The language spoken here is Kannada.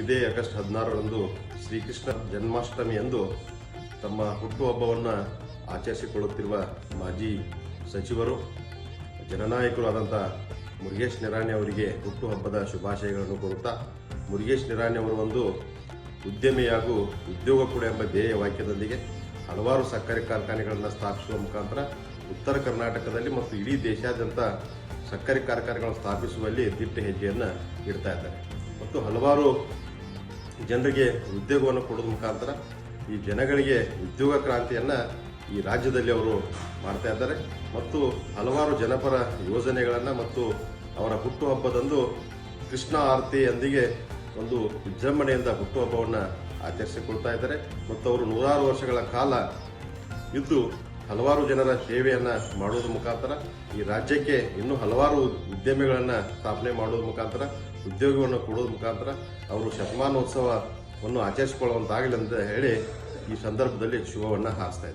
ಇದೇ ಆಗಸ್ಟ್ ಹದಿನಾರರಂದು ಶ್ರೀಕೃಷ್ಣ ಜನ್ಮಾಷ್ಟಮಿ ಎಂದು ತಮ್ಮ ಹುಟ್ಟುಹಬ್ಬವನ್ನು ಆಚರಿಸಿಕೊಳ್ಳುತ್ತಿರುವ ಮಾಜಿ ಸಚಿವರು ಜನನಾಯಕರು ಆದಂಥ ಮುರುಗೇಶ್ ನಿರಾಣಿ ಅವರಿಗೆ ಹುಟ್ಟುಹಬ್ಬದ ಶುಭಾಶಯಗಳನ್ನು ಕೋರುತ್ತಾ, ಮುರುಗೇಶ್ ನಿರಾಣಿ ಅವರು ಒಂದು ಉದ್ಯಮಿಯಾಗೂ ಉದ್ಯೋಗ ಕೂಡ ಎಂಬ ಧ್ಯೇಯ ವಾಕ್ಯದೊಂದಿಗೆ ಹಲವಾರು ಸಕ್ಕರೆ ಕಾರ್ಖಾನೆಗಳನ್ನು ಸ್ಥಾಪಿಸುವ ಮುಖಾಂತರ ಉತ್ತರ ಕರ್ನಾಟಕದಲ್ಲಿ ಮತ್ತು ಇಡೀ ದೇಶಾದ್ಯಂತ ಸಕ್ಕರೆ ಕಾರ್ಖಾನೆಗಳನ್ನು ಸ್ಥಾಪಿಸುವಲ್ಲಿ ದಿಟ್ಟ ಹೆಜ್ಜೆಯನ್ನು ಇಡ್ತಾ ಇದ್ದಾರೆ. ಮತ್ತು ಹಲವಾರು ಜನರಿಗೆ ಉದ್ಯೋಗವನ್ನು ಕೊಡೋದ್ರ ಮುಖಾಂತರ ಈ ಜನಗಳಿಗೆ ಉದ್ಯೋಗ ಕ್ರಾಂತಿಯನ್ನು ಈ ರಾಜ್ಯದಲ್ಲಿ ಅವರು ಮಾಡ್ತಾ ಇದ್ದಾರೆ. ಮತ್ತು ಹಲವಾರು ಜನಪರ ಯೋಜನೆಗಳನ್ನು ಮತ್ತು ಅವರ ಹುಟ್ಟುಹಬ್ಬದಂದು ಕೃಷ್ಣ ಆರತಿಯೊಂದಿಗೆ ಒಂದು ವಿಜೃಂಭಣೆಯಿಂದ ಹುಟ್ಟುಹಬ್ಬವನ್ನು ಆಚರಿಸಿಕೊಳ್ತಾ ಇದ್ದಾರೆ. ಮತ್ತು ಅವರು ನೂರಾರು ವರ್ಷಗಳ ಕಾಲ ಇದ್ದು ಹಲವಾರು ಜನರ ಸೇವೆಯನ್ನು ಮಾಡೋದ್ರ ಮುಖಾಂತರ ಈ ರಾಜ್ಯಕ್ಕೆ ಇನ್ನೂ ಹಲವಾರು ಉದ್ಯಮಿಗಳನ್ನು ಸ್ಥಾಪನೆ ಮಾಡೋದ್ರ ಮುಖಾಂತರ, ಉದ್ಯೋಗವನ್ನು ಕೊಡೋದ್ರ ಮುಖಾಂತರ ಅವರು ಶತಮಾನೋತ್ಸವವನ್ನು ಆಚರಿಸಿಕೊಳ್ಳುವಂತಾಗಲಿ ಅಂತ ಹೇಳಿ ಈ ಸಂದರ್ಭದಲ್ಲಿ ಶುಭವನ್ನು ಹಾರಿಸ್ತಾ